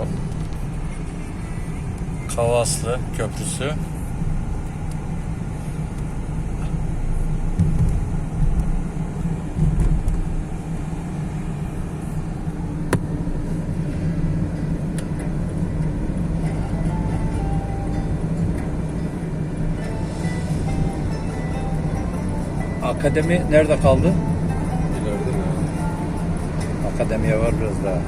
O Kavaslı Köprüsü. Akademi nerede kaldı? İleride mi? Akademiye var biraz daha.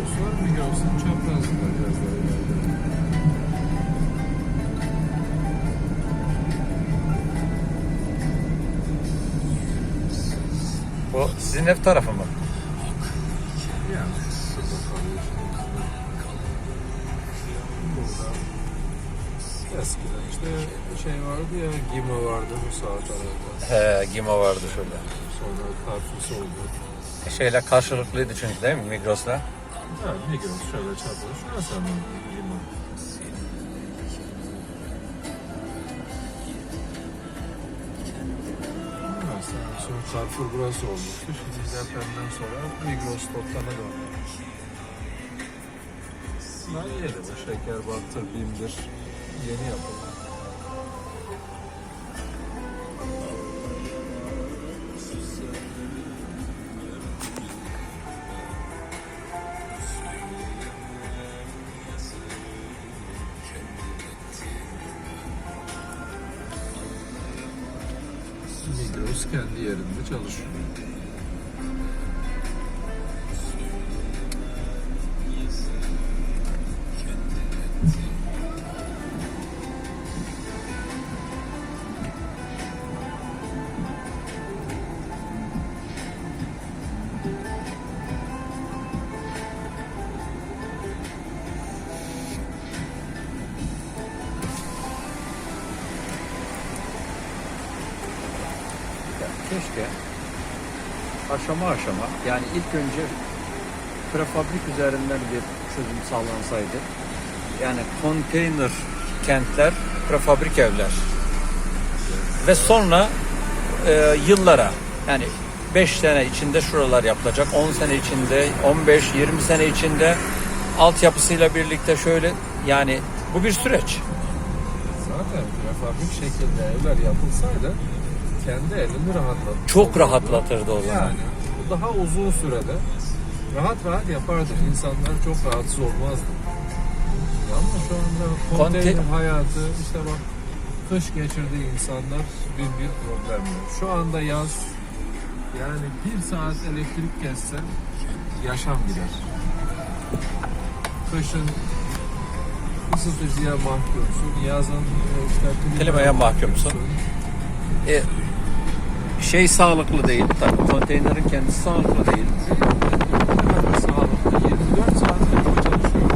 Migros var. Migros'un çaprazında biraz daha ileride. Bu sizin ev tarafı mı? Yani. Burada eskiden işte şey vardı ya Gimo vardı bu sağ tarafta. He, Gimo vardı şurada. Sonra Carrefour oldu. Şeyle karşılıklıydı çünkü değil mi Migros'la? Ha, Migros şöyle çapraz. Şurası ama Gimo. Burası. Sonra Carrefour burası olmuştu. Şimdi depremden sonra Migros Toptan'a döndü. Yeni bu. Şeker, Baktır, Bimdir. Yeni yapıldı. Kendi yerinde çalışıyor. Ya keşke aşama aşama yani ilk önce prefabrik üzerinden bir çözüm sağlansaydı. Yani konteyner kentler, prefabrik evler. Ve sonra e, yıllara yani 5 sene içinde şuralar yapılacak, 10 sene içinde, 15-20 sene içinde altyapısıyla birlikte şöyle yani bu bir süreç. Zaten prefabrik şekilde evler yapılsaydı kendi elini rahatlatır. Çok rahatlatırdı o zaman. Yani daha uzun sürede rahat rahat yapardı. İnsanlar çok rahatsız olmazdı. Ama şu anda konteyner Konte- hayatı işte bak kış geçirdi insanlar bin bir problemle. Şu anda yaz yani bir saat elektrik kesse yaşam gider. Kışın ısıtıcıya mahkumsun. Yazın e, işte Klimaya mahkumsun. E, şey sağlıklı değil tabii. Konteynerin kendisi sağlıklı değil. Sağlıklı 24 saat ayakta çalışıyor.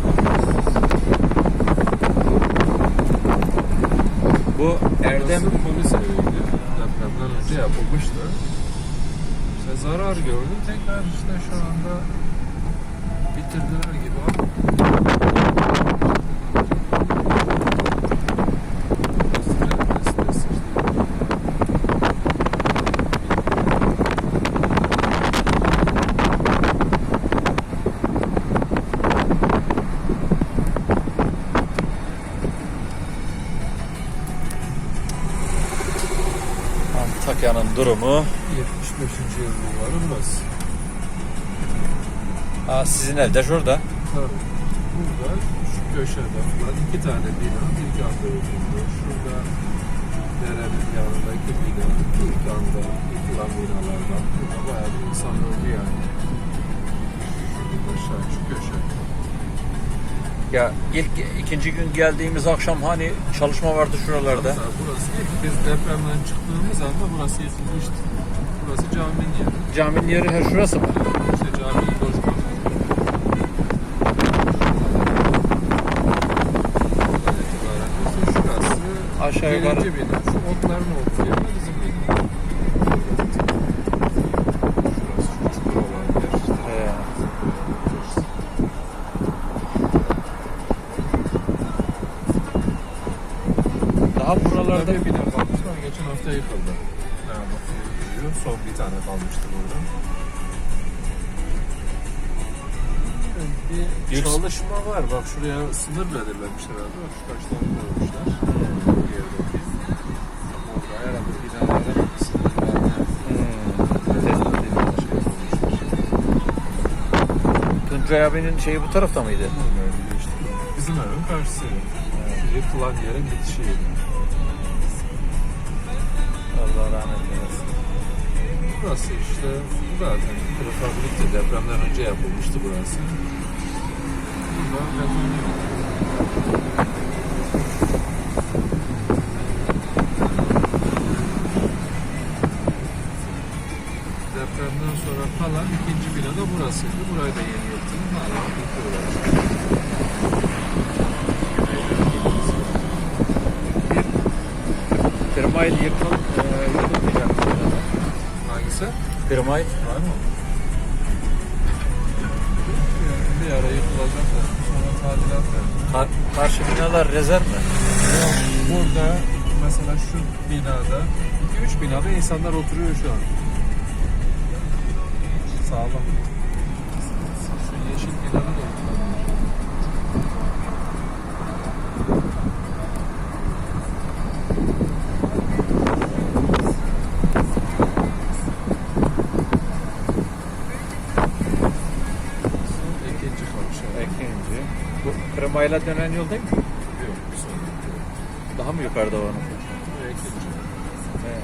Bu Erdem Burası. Depremden önce yapılmıştı. İşte zarar gördü. Tekrar işte şu anda bitirdiler gibi ama Antakya'nın durumu. 75. yıl var burası. Aa, sizin ev de şurada. Tabii. Burada şu köşede falan iki tane bina ilk anda yapıldı. Şurada derenin yanındaki bina ilk anda yıkılan binalardan. Burada bayağı bir insan öldü yani. Şurada aşağı şu köşe. Ya ilk ikinci gün geldiğimiz akşam hani çalışma vardı şuralarda. Burası ilk biz depremden çıktığımız anda burası yıkılmıştı. Burası caminin yeri. Caminin yeri her şurası mı? İşte caminin şurası Aşağı yukarı. birinci bina. Şu otların olduğu yer de bizim bina. Şurası şu çukur olan yer. işte. Ee, Burada bir bina kalmıştı ama geçen hafta yıkıldı. Yıkılıyor. Son bir tane kalmıştı burada. Bir Yüks- çalışma var. Bak şuraya sınır belirlemiş herhalde. Bak şu taşları koymuşlar. Bu yerdeki. Orada herhalde binalara sınır şey. Tuncay abinin şeyi bu tarafta mıydı? Bizim evin karşısı. Yıkılan yerin bitişi yeri. Burası işte zaten prefabrikte depremden önce yapılmıştı burası. Burada beton. Depremden sonra kalan ikinci bina da burasıydı. Burayı da yeni yaptırdım. Hala yıkıyorlar. Kırmayl yıkıl, e, yıkılmayacak. Hangisi? Kırmayl. Var mı? Bir ara yıkılacak da sonra tadilat da. Kar, karşı binalar rezerv mi? Burada mesela şu binada 2-3 binada insanlar oturuyor şu an. Sağlam. Şu yeşil binada Kırmayla dönen yol değil mi? Yok. Daha mı yukarıda var? He.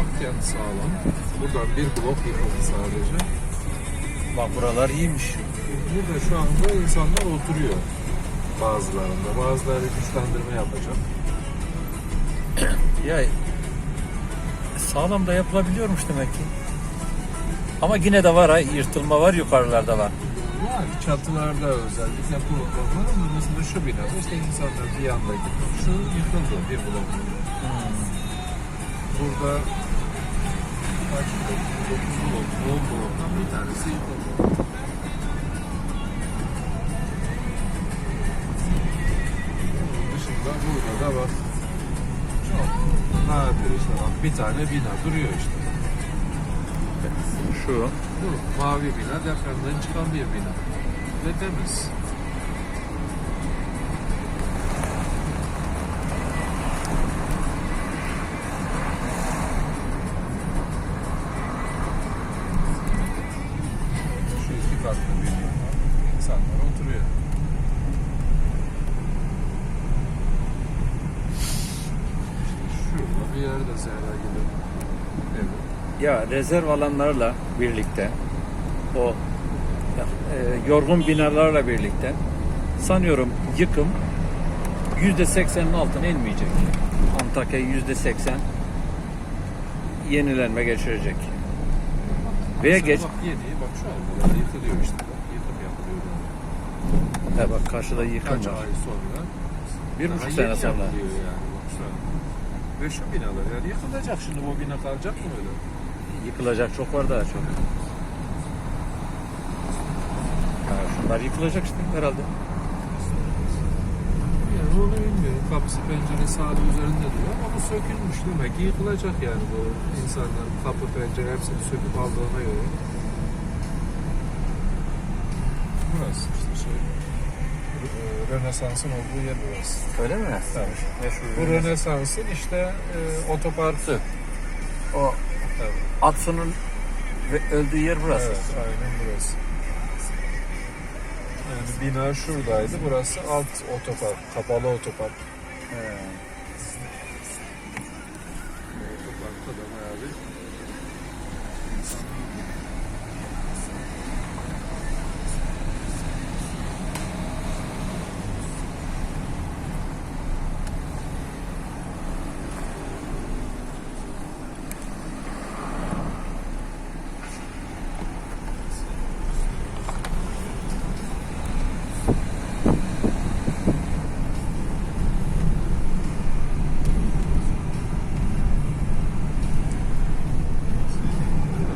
Akyant sağlam. Buradan bir blok yıkıldı sadece. Bak buralar iyiymiş. Burada şu anda insanlar oturuyor. Bazılarında. Bazıları güçlendirme yapacak. Ya sağlam da yapılabiliyormuş demek ki. Ama yine de var ha, yırtılma var yukarılarda var. Var çatılarda özellikle problem var ama mesela şu binada işte insanlar bir yandaki şu yıkıldı bir blok. Burada kaç blok? 9 blok, 10 bloktan bir tanesi yıkıldı. Dışında burada da bak çok nadir işte bak bir tane bina duruyor işte. Şu. Bu mavi bina depremden çıkan bir bina. Ve temiz. Şu iki katlı bir bina. İnsanlar oturuyor. Bir yerde Zehra. Ya rezerv alanlarla birlikte o e, yorgun binalarla birlikte sanıyorum yıkım yüzde seksenin altına inmeyecek. Antakya yüzde seksen yenilenme geçirecek. Veya Mesela geç Bak yeni, bak şu an yıkılıyor işte. Bak, yıkım yapılıyor. He bak karşıda yıkım Kaç var. ay sonra. Bir buçuk sene sonra. yani bak şu an. Ve şu binalar yani yıkılacak şimdi bu bina kalacak mı öyle? Yıkılacak çok var daha çok. Ha, şunlar yıkılacak işte herhalde. Yani onu bilmiyorum. Kapısı penceresi hala üzerinde diyor ama bu sökülmüş demek ki yıkılacak yani bu insanların kapı pencere hepsini söküp aldığına göre. Burası işte şey. e, Rönesans'ın olduğu yer burası. Öyle mi? Evet. Meşhur. Bu Rönesans'ın işte e, otoparkı. O Evet. Ve- öldüğü yer burası. Evet, aynen burası. Yani bina şuradaydı. Burası alt otopark, kapalı otopark. He.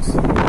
Thanks.